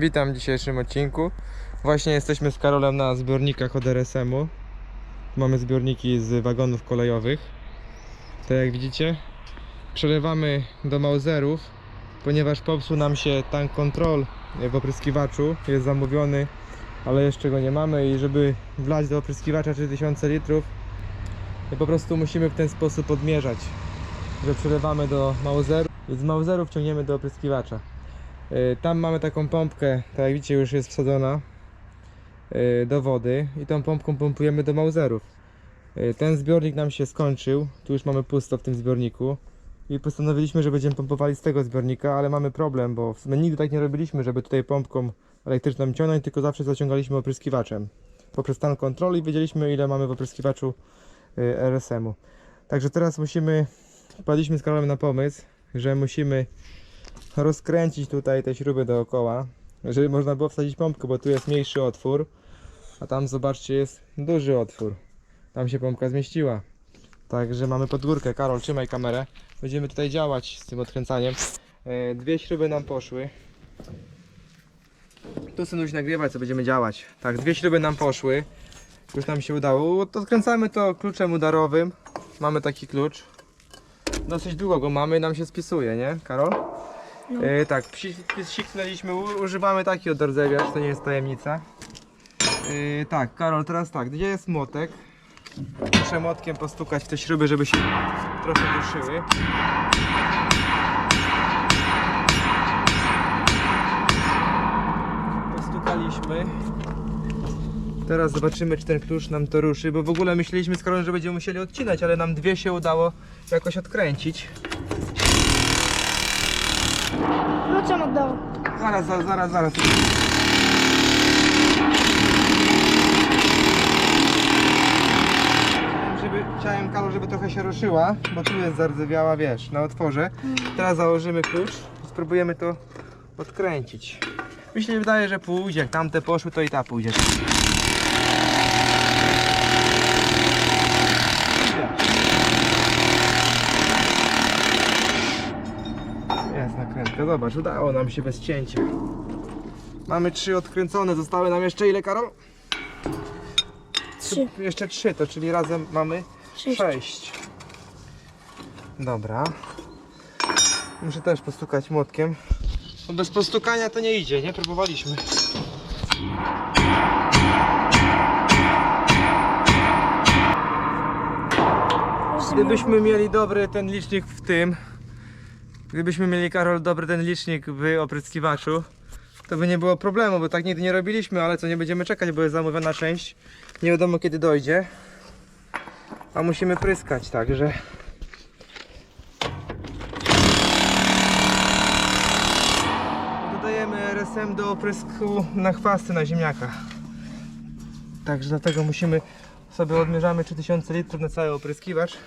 Witam w dzisiejszym odcinku. Właśnie jesteśmy z Karolem na zbiornikach od RSM-u. Mamy zbiorniki z wagonów kolejowych. Tak jak widzicie, przelewamy do Mauserów, ponieważ popsuł nam się tank control w opryskiwaczu. Jest zamówiony, ale jeszcze go nie mamy i żeby wlać do opryskiwacza 3000 litrów, po prostu musimy w ten sposób odmierzać, że przelewamy do Mauserów i z Mauserów ciągniemy do opryskiwacza. Y, Tam mamy taką pompkę, tak jak widzicie już jest wsadzona y, do wody i tą pompką pompujemy do Mauserów. Y, Ten zbiornik nam się skończył, tu już mamy pusto w tym zbiorniku i postanowiliśmy, że będziemy pompowali z tego zbiornika, ale mamy problem, bo sumie nigdy tak nie robiliśmy, żeby tutaj pompką elektryczną ciągnąć, tylko zawsze zaciągaliśmy opryskiwaczem. Poprzez stan kontroli wiedzieliśmy ile mamy w opryskiwaczu RSM-u. Także teraz musimy, wpadliśmy z Karolem na pomysł, że musimy rozkręcić tutaj te śruby dookoła, żeby można było wsadzić pompkę, bo tu jest mniejszy otwór, a tam zobaczcie jest duży otwór. Tam się pompka zmieściła. Także mamy podgórkę. Karol, trzymaj kamerę. Będziemy tutaj działać z tym odkręcaniem. E, Dwie śruby nam poszły. Tu synuś nagrywać, co będziemy działać. Tak, dwie śruby nam poszły. Już nam się udało. Odkręcamy to kluczem udarowym. Mamy taki klucz. Dosyć długo go mamy, nam się spisuje, nie, Karol? E, tak, u- używamy taki od rdzewiarz, to nie jest tajemnica. E, tak, Karol, teraz tak, gdzie jest młotek? Muszę młotkiem postukać w te śruby, żeby się trochę ruszyły. Postukaliśmy. Teraz zobaczymy, czy ten klucz nam to ruszy, bo w ogóle myśleliśmy z Karolem, że będziemy musieli odcinać, ale nam dwie się udało jakoś odkręcić. Zaraz, zaraz, zaraz, zaraz. Chciałem, żeby, Karol, żeby trochę się ruszyła, bo tu jest zardzewiała, wiesz, na otworze. Teraz założymy klucz i spróbujemy to odkręcić. Mi się wydaje, że pójdzie. Jak tamte poszły, to i ta pójdzie. Nakrętka, zobacz, udało nam się bez cięcia. Mamy trzy odkręcone, zostały nam jeszcze ile, Karol? Trzy. Jeszcze trzy, to czyli razem mamy Sześć. sześć. Dobra. Muszę też postukać młotkiem. Bo bez postukania to nie idzie, nie? Próbowaliśmy. Gdybyśmy mieli dobry ten licznik w tym, gdybyśmy mieli Karol dobry ten licznik w opryskiwaczu, to by nie było problemu, bo tak nigdy nie robiliśmy, ale co nie będziemy czekać, bo jest zamówiona część. Nie wiadomo kiedy dojdzie. A musimy pryskać, także. Dodajemy RSM do oprysku na chwasty na ziemniaka. Także dlatego musimy sobie odmierzamy 3000 litrów na cały opryskiwacz.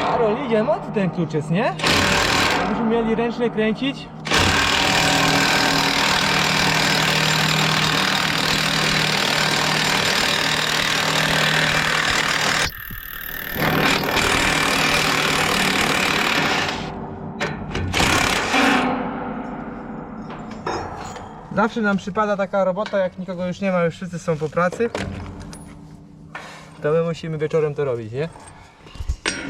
Karol, idzie, mocny ten klucz jest, nie? Jakbyśmy mieli ręcznie kręcić. Zawsze nam przypada taka robota, jak nikogo już nie ma, już wszyscy są po pracy. To my musimy wieczorem to robić, nie?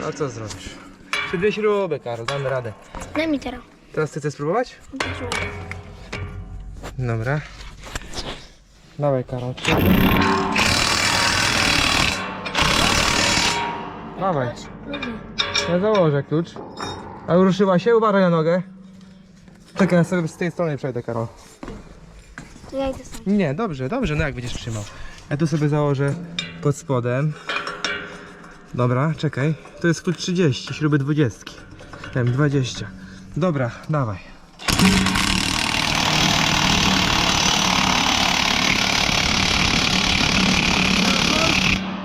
No co zrobisz? Czy dwie śruby, Karol, damy radę. Daj mi teraz. Teraz ty chcesz spróbować? Dobra. Dawaj, Karol. Dawaj. Ja założę klucz. A ruszyła się? Uważaj na nogę. Czekaj, ja sobie z tej strony przejdę, Karol. Ja idę sam. Nie, dobrze, dobrze, no jak będziesz trzymał. Ja tu sobie założę pod spodem. Dobra, czekaj. To jest klucz 30, śruby 20. Wiem, 20. Dobra, dawaj.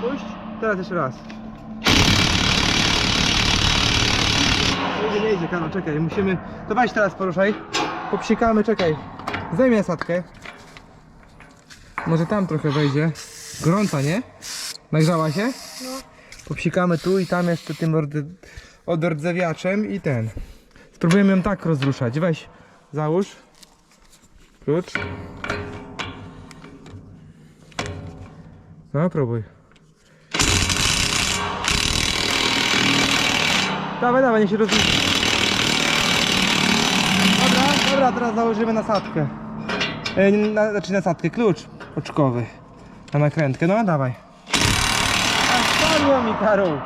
Puść. Teraz jeszcze raz. Nie idzie, nie idzie, Karol, czekaj, musimy... To weź teraz poruszaj. Popsikamy, czekaj. Zajmij sadkę. Może tam trochę wejdzie. Gorąca, nie? Nagrzała się? No. Popsikamy tu i tam jeszcze tym orde- odrdzewiaczem i ten. Spróbujemy ją tak rozruszać. Weź, załóż. Klucz. No, próbuj. Dawaj, dawaj, niech się rozrusza. Dobra, dobra, teraz założymy nasadkę. E, nie, na, znaczy nasadkę, klucz oczkowy. Na nakrętkę, no dawaj. Spadło mi Karol.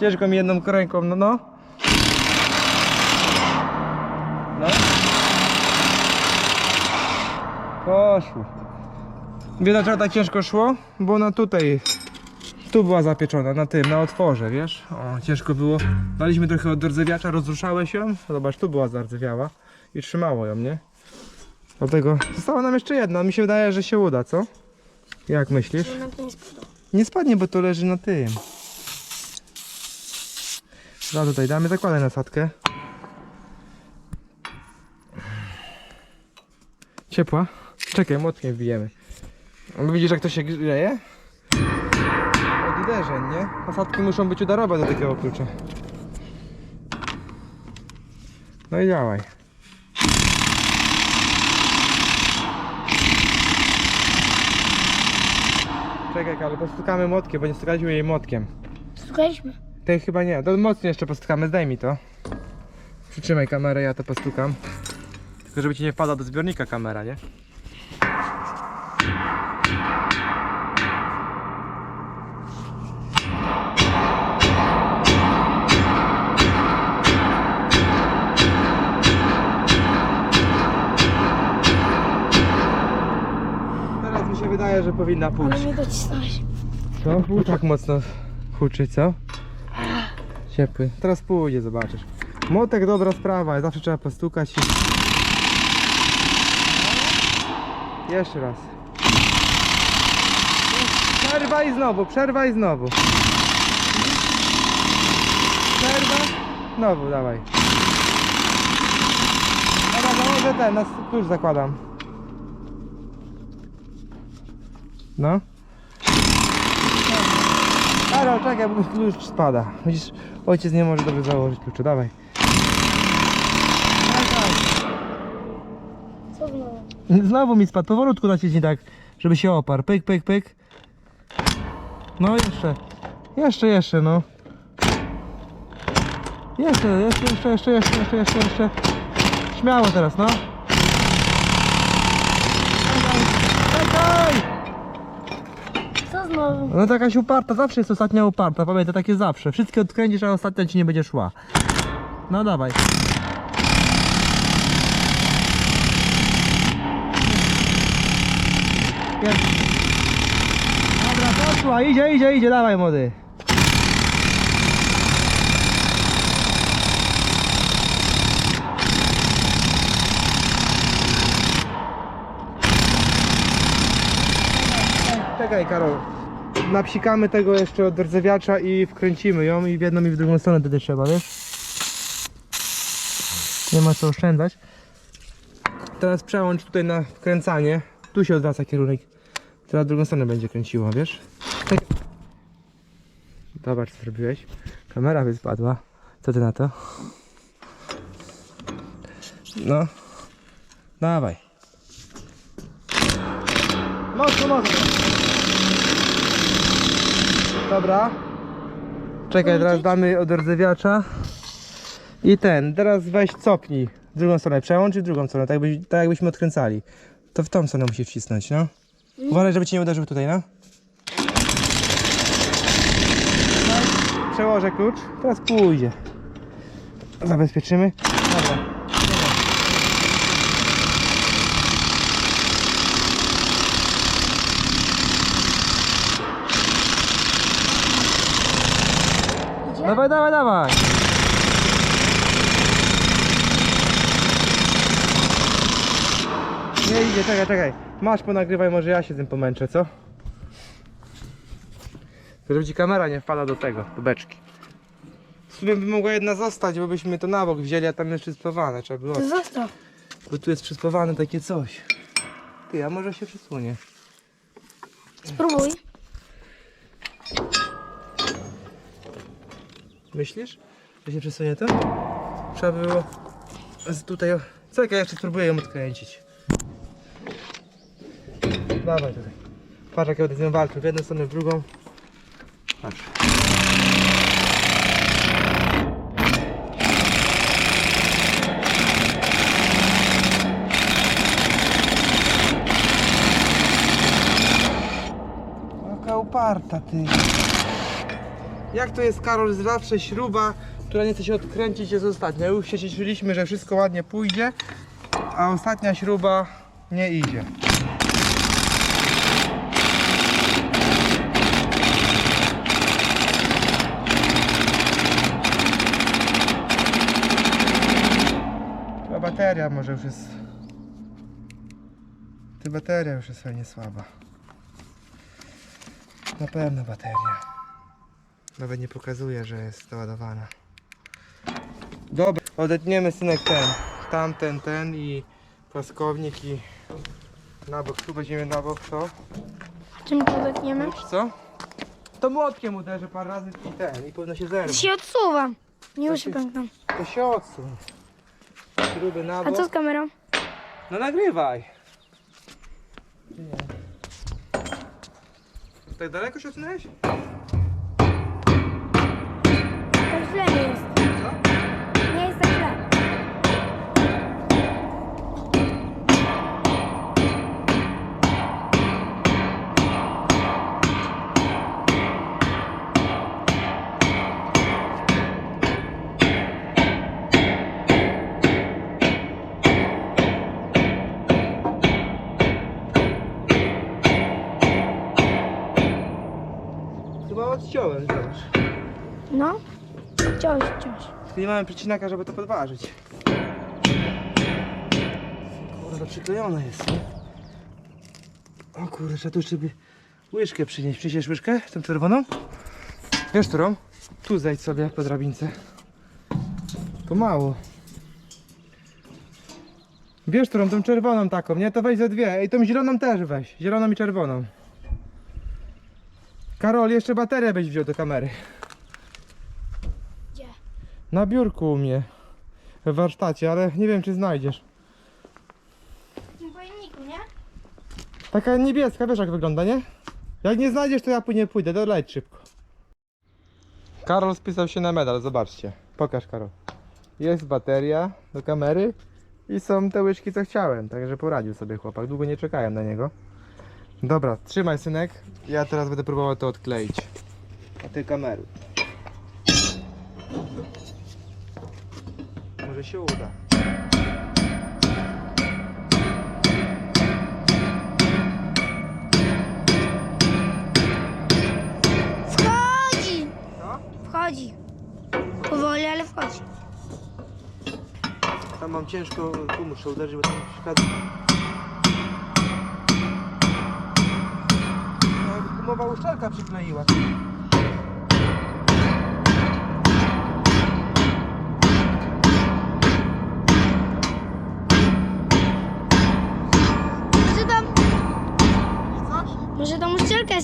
Ciężko mi jedną ręką, no no. No. Poszło. Wiesz dlaczego tak ciężko szło? Bo ona tutaj, tu była zapieczona, na tym, na otworze, wiesz? O, ciężko było. Daliśmy trochę od rdzewiacza, rozruszałeś ją. Zobacz, tu była zardzewiała i trzymało ją, nie? Dlatego została nam jeszcze jedna. Mi się wydaje, że się uda, co? Jak myślisz? Nie spadnie, bo to leży na tym. Dobra, tutaj damy, zakładaj nasadkę. Ciepła? Czekaj, młotkiem wbijemy. No widzisz jak to się grzeje? Od uderzeń, nie? Nasadki muszą być udarowe do takiego klucza. No i działaj. Czekaj, ale postukamy młotkiem, bo nie stukaliśmy jej młotkiem. Słuchaliśmy. Tej chyba nie, to mocniej jeszcze postukamy, zdaj mi to. Przytrzymaj kamerę, ja to postukam. Tylko żeby ci nie wpadła do zbiornika kamera, nie? Powinna pójść. Ale nie docisnąłeś. Co? Był tak mocno huczy, co? Ciepły. Teraz pójdzie, zobaczysz. Motek dobra sprawa, zawsze trzeba postukać i... Jeszcze raz. Przerwa i znowu, przerwa i znowu. Przerwa. Znowu, dawaj. Dobra, założę ten, na klucz zakładam. No. Karol, czekaj, bo klucz spada. Widzisz, ojciec nie może dobrze założyć kluczu, dawaj. Co znowu? Znowu mi spadł, powolutku naciśnij tak, żeby się oparł. Pyk, pyk, pyk. No jeszcze, jeszcze, jeszcze, no. Jeszcze, jeszcze, jeszcze, jeszcze, jeszcze, jeszcze, jeszcze. Śmiało teraz, no. Czekaj! No to jakaś uparta, zawsze jest ostatnia uparta, pamiętaj, tak jest zawsze. Wszystkie odkręcisz, a ostatnia ci nie będzie szła. No dawaj. Jest. Dobra, poszła, idzie, idzie, idzie, dawaj młody. Czekaj Karol, napsikamy tego jeszcze od rdzewiacza i wkręcimy ją i w jedną i w drugą stronę wtedy trzeba, wiesz? Nie ma co oszczędzać. Teraz przełącz tutaj na wkręcanie. Tu się odwraca kierunek. Teraz drugą stronę będzie kręciło, wiesz? Tak. Zobacz co zrobiłeś. Kamera by spadła. Co ty na to? No. Dawaj. Mocno, mocno. Dobra. Czekaj, teraz damy od rdzewiacza. I ten, teraz weź copnij. W drugą stronę przełącz i w drugą stronę, tak, byś, tak jakbyśmy odkręcali. To w tą stronę musisz wcisnąć, no. Uważaj, żeby ci nie uderzył tutaj, no. Przełożę klucz, teraz pójdzie. Zabezpieczymy. Dobra. Dawaj, dawaj, dawaj. Nie idzie, czekaj, czekaj. Masz ponagrywaj, może ja się z tym pomęczę, co? Żeby ci kamera nie wpada do tego, do beczki. W sumie by mogła jedna zostać, bo byśmy to na bok wzięli, a tam jest przyspawane, trzeba było. Zostaw. Bo tu jest przyspawane takie coś. Ty, a może się przesunie. Spróbuj. Myślisz, że się przesunie to? Trzeba było tutaj... Co jak ja jeszcze spróbuję ją odkręcić? Dawaj tutaj. Patrz jak ja będę z nią walczył. W jedną stronę, w drugą. Patrz. Jaka uparta ty. Jak to jest Karol, zawsze śruba, która nie chce się odkręcić jest ostatnia. Już się cieszyliśmy, że wszystko ładnie pójdzie, a ostatnia śruba nie idzie. Chyba bateria może już jest... Ty bateria już jest fajnie słaba. Na pewno bateria. Nawet nie pokazuje, że jest doładowana. Dobra, odetniemy synek ten, tamten, ten i płaskownik i na bok, tu weźmiemy na bok to. Czym to? Klucz, co? To młotkiem uderzę parę razy i ten, i powinno się To zerwać. się odsuwa. Nie To już się pękną. To się odsuń. Śruby na A bok. co z kamerą? No nagrywaj. Nie? Tak daleko się odsunąłeś? Tak Ciąć. Tylko nie mamy przecinaka, żeby to podważyć. Kurde, przyklejone jest? O kurde, trzeba tu by łyżkę przynieść. Przyniesiesz łyżkę? Tą czerwoną? Wiesz którą? Tu zejdź sobie po drabince. Pomału. Wiesz którą? Tą czerwoną taką, nie? To weź ze dwie. I tą zieloną też weź. Zieloną i czerwoną. Karol, jeszcze baterię byś wziął do kamery. Na biurku u mnie. W warsztacie, ale nie wiem czy znajdziesz. W tym pojemniku, nie? Taka niebieska, wiesz jak wygląda, nie? Jak nie znajdziesz, to ja później pójdę, doleć szybko. Karol spisał się na medal, zobaczcie. Pokaż Karol. Jest bateria do kamery i są te łyżki co chciałem, także poradził sobie chłopak. Długo nie czekałem na niego. Dobra, trzymaj synek. Ja teraz będę próbował to odkleić. A ty kameru. Może się uda. Wchodzi! Co? Wchodzi. Powoli, ale wchodzi. Tam mam ciężko, tu muszę uderzyć, bo tam przeszkadza. No, Gumowa uszczelka przykleiła.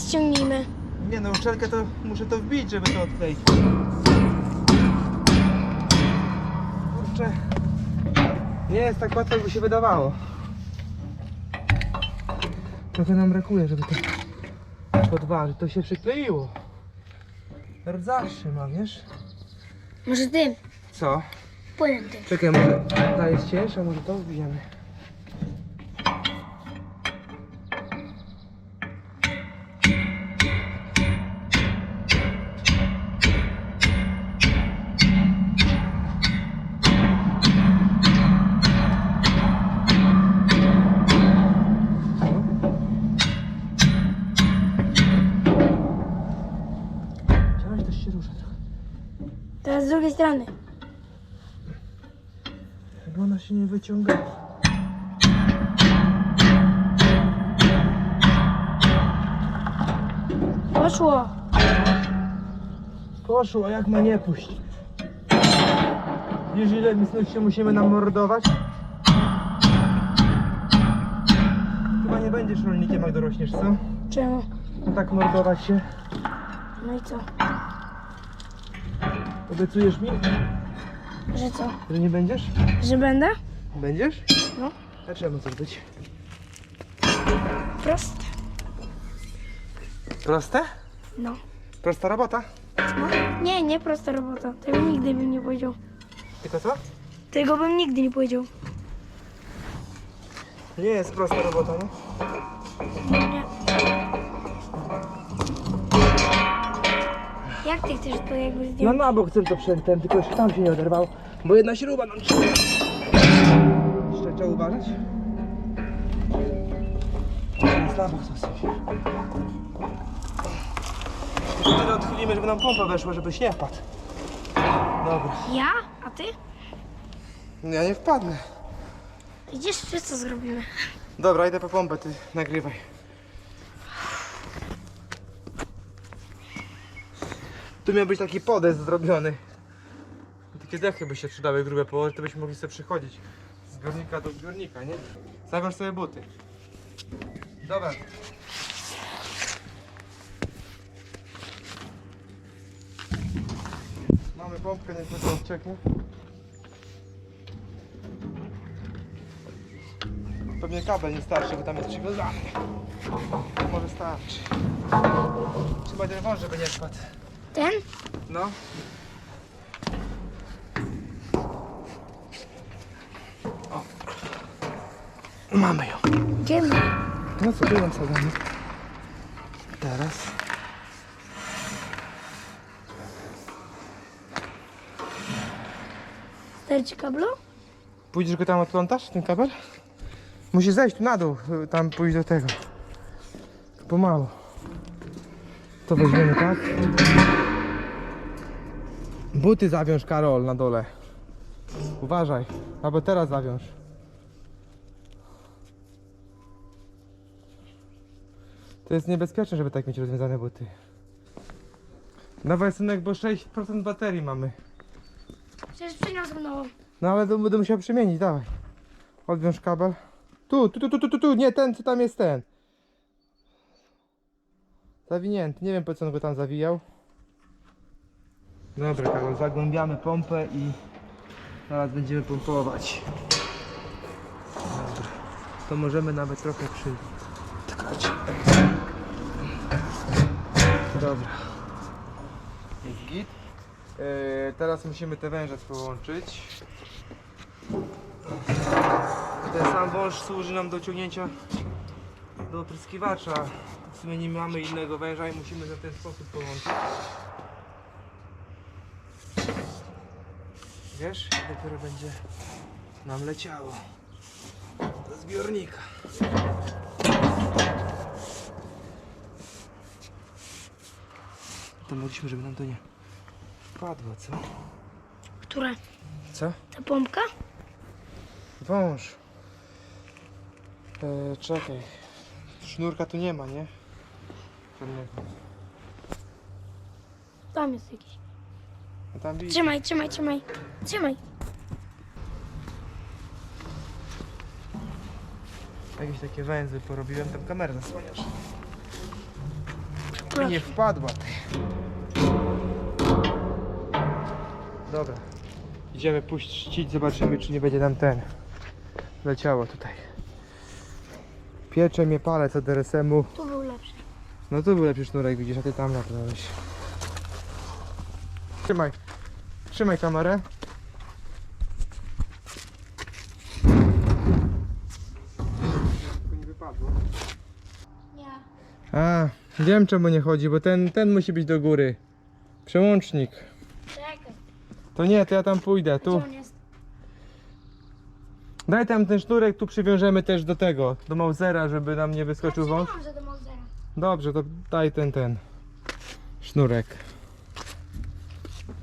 Ściągnijmy. Nie no, uszczelkę to muszę to wbić, żeby to odkleić. Kurczę. Nie jest tak łatwo, jakby się wydawało. Trochę nam brakuje, żeby to podważyć. To się przykleiło. Rdzaszy ma, wiesz? Może tym. Co? Płynem tym. Czekaj, może ta jest cięższa, może to wbijemy. Z drugiej strony. Chyba ona się nie wyciąga. Poszło. Poszło, jak ma nie pójść? Wiesz ile my znów się musimy namordować? Chyba nie będziesz rolnikiem jak dorośniesz, co? Czemu? No tak mordować się. No i co? Obiecujesz mi, Że co? że nie będziesz? Że będę? Będziesz? No. A czemu to być? Proste. Proste? No. Prosta robota? no. Nie, nie prosta robota. Tego nigdy bym nie powiedział. Tylko co? Tego bym nigdy nie powiedział. Nie jest prosta robota, nie? Nie. Jak ty chcesz to jakby No zdjąć? na bok chcę to przętem, tylko jeszcze tam się nie oderwał, bo jedna śruba nam trzyma. Jeszcze trzeba uważać. Teraz na bok zasypie. Wtedy odchylimy, żeby nam pompa weszła, żebyś nie wpadł. Dobra. Ja? A ty? Ja nie wpadnę. Idziesz, wszyscy zrobimy. Dobra, idę po pompę, ty nagrywaj. Tu miał być taki podest zrobiony. Takie dechy by się przydały grube położyć, to byśmy mogli sobie przychodzić z zbiornika do zbiornika, nie? Zawiąż sobie buty. Dobra. Mamy pompkę, niech to odcieknie. Pewnie kabel nie starczy, bo tam jest przywiązany. Może starczy. Trzeba ten wąż, żeby nie spadł. Ten? No. O. Mamy ją. Gdzie my? No co, ją wsadzamy. Teraz. Starczy kablu? Pójdziesz go tam odplątasz, ten kabel? Musisz zejść tu na dół, tam pójść do tego. Pomału. To weźmiemy tak. Buty zawiąż, Karol, na dole. Uważaj, albo teraz zawiąż. To jest niebezpieczne, żeby tak mieć rozwiązane buty. Dawaj synek, bo 6% baterii mamy. Przecież przyniosłem nową. No ale to będę musiał przemienić, dawaj. Odwiąż kabel. Tu, tu, tu, tu, tu, tu, tu, nie ten, co tam jest ten. Zawinięty, nie wiem po co on go tam zawijał. Dobra, Karol, zagłębiamy pompę i zaraz będziemy pompować. Dobra, to możemy nawet trochę przytkać. Dobra. Jest git. Yy, teraz musimy te węże połączyć. Ten sam wąż służy nam do ciągnięcia do opryskiwacza. W sumie nie mamy innego węża i musimy w ten sposób połączyć. Wiesz, dopiero będzie nam leciało do zbiornika. To mogliśmy, żeby nam to nie wpadło, co? Która? Co? Ta pompka? Wąż. E, czekaj. Sznurka tu nie ma, nie? Żadnego. Tam jest jakiś. A tam. Trzymaj, trzymaj, trzymaj. Trzymaj. Jakieś takie węzły porobiłem, tam kamerę zasłaniasz. Proszę. nie wpadła. ty. Dobra. Idziemy puścić, zobaczymy czy nie będzie nam ten. Leciało tutaj. Piecze mnie palec od RSM-u. Tu był lepszy. No tu był lepszy sznurek, widzisz, a ty tam naprawiłeś. Trzymaj. Trzymaj kamerę. nie wypadło. A, wiem czemu nie chodzi, bo ten, ten musi być do góry. Przełącznik. Czekaj. To nie, to ja tam pójdę, tu. Gdzie on jest? Daj tam ten sznurek, tu przywiążemy też do tego, do Mausera, żeby nam nie wyskoczył wąż. Mam, że do Mausera. Dobrze, to daj ten, ten sznurek.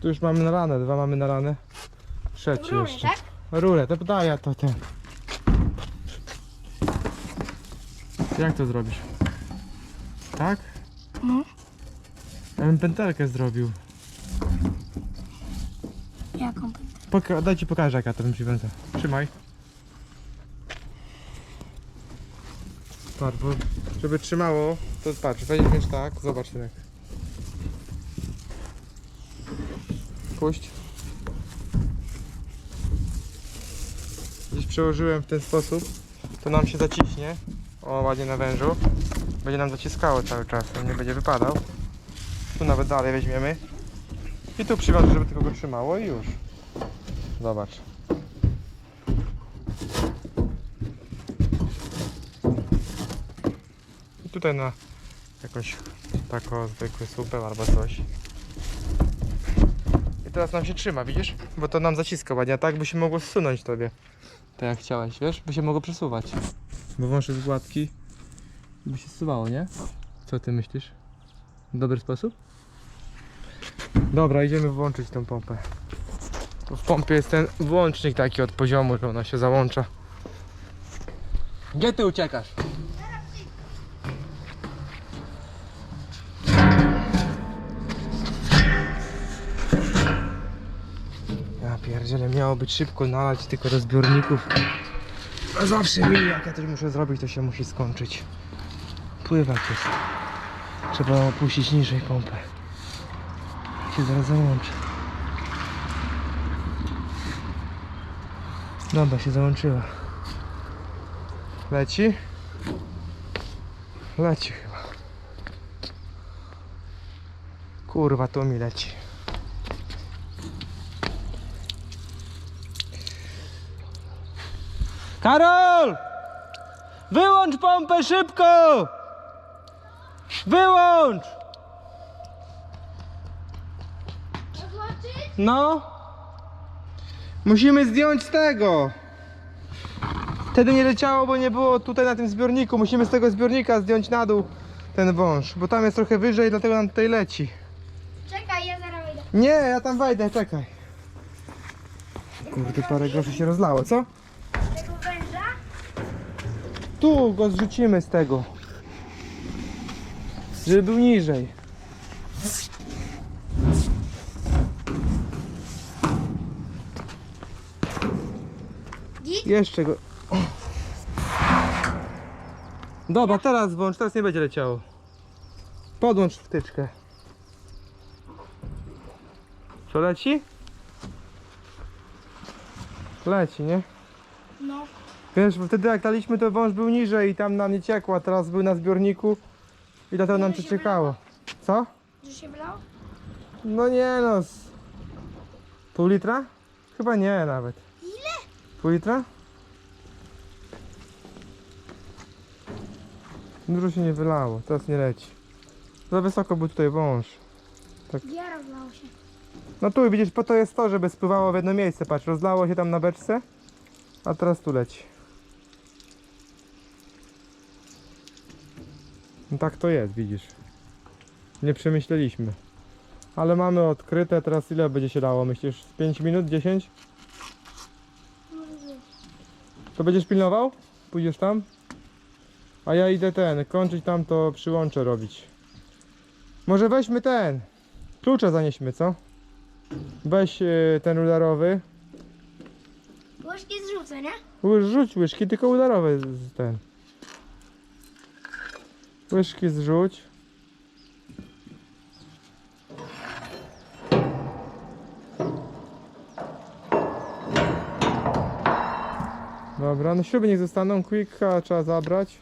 Tu już mamy nalane, dwa mamy nalane. Trzeci Rury, jeszcze. tak? Rurę, to daj ja to ten. Jak to zrobisz? Tak? No. Ja bym pętelkę zrobił. Jaką? Poka- daj ci pokażę jak ja to bym przywiązał. Trzymaj. Patrz, bo Żeby trzymało, to patrz, weźmiesz tak, zobacz synek. Puść. Gdzieś przełożyłem w ten sposób, to nam się zaciśnie. O, ładnie na wężu. Będzie nam zaciskało cały czas, on nie będzie wypadał. Tu nawet dalej weźmiemy. I tu przywiążę, żeby tylko go trzymało i już. Zobacz. I tutaj na jakąś taką zwykły słupę albo coś. Teraz nam się trzyma, widzisz? Bo to nam zaciska ładnie, a tak by się mogło zsunąć tobie. Tak jak chciałeś, wiesz? By się mogło przesuwać. Bo wąż jest gładki. By się zsuwało, nie? Co ty myślisz? Dobry sposób? Dobra, idziemy włączyć tą pompę. W pompie jest ten włącznik taki od poziomu, że ona się załącza. Gdzie ty uciekasz? Miało być szybko nalać tylko do zbiorników. A zawsze mi, jak ja coś muszę zrobić, to się musi skończyć. Pływać jest. Trzeba opuścić niżej pompę. Się zaraz załączy. Dobra, się załączyła. Leci? Leci chyba. Kurwa, to mi leci. Karol! Wyłącz pompę szybko! Wyłącz! No. Musimy zdjąć z tego. Wtedy nie leciało, bo nie było tutaj na tym zbiorniku. Musimy z tego zbiornika zdjąć na dół ten wąż, bo tam jest trochę wyżej, dlatego nam tutaj leci. Czekaj, ja zaraz wyjdę. Nie, ja tam wejdę, czekaj. Kurde, parę groszy się rozlało, co? Tu go zrzucimy z tego. Żeby był niżej. Jeszcze go. Dobra, teraz włącz, teraz nie będzie leciało. Podłącz wtyczkę. Co leci? Leci, nie? No. Wiesz, bo wtedy jak daliśmy to wąż był niżej i tam nam nie ciekło, a teraz był na zbiorniku i dlatego nam się przeciekało. Co? Że się wlał? No nie no. z- Pół litra? Chyba nie nawet. Ile? Pół litra? Dużo się nie wylało, teraz nie leci. Za wysoko był tutaj wąż. Gdzie rozlało się? No tu widzisz, po to jest to, żeby spływało w jedno miejsce. Patrz, rozlało się tam na beczce, a teraz tu leci. No tak to jest, widzisz. Nie przemyśleliśmy. Ale mamy odkryte, teraz ile będzie się dało? Myślisz, z 5 minut, 10? Może być. To będziesz pilnował? Pójdziesz tam? A ja idę ten, kończyć tam to przyłącze robić. Może weźmy ten. Klucze zanieśmy, co? Weź y, ten udarowy. Łyżki zrzucę, nie? Rzuć łyżki, tylko udarowe z- z ten. Łyżki zrzuć. Dobra, no śruby niech zostaną, quicka trzeba zabrać.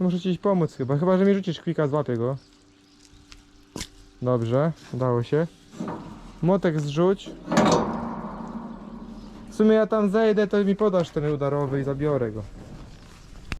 Muszę ci pomóc chyba, chyba że mi rzucisz quicka, złapię go. Dobrze, udało się. Młotek zrzuć. W sumie ja tam zejdę, to mi podasz ten udarowy i zabiorę go.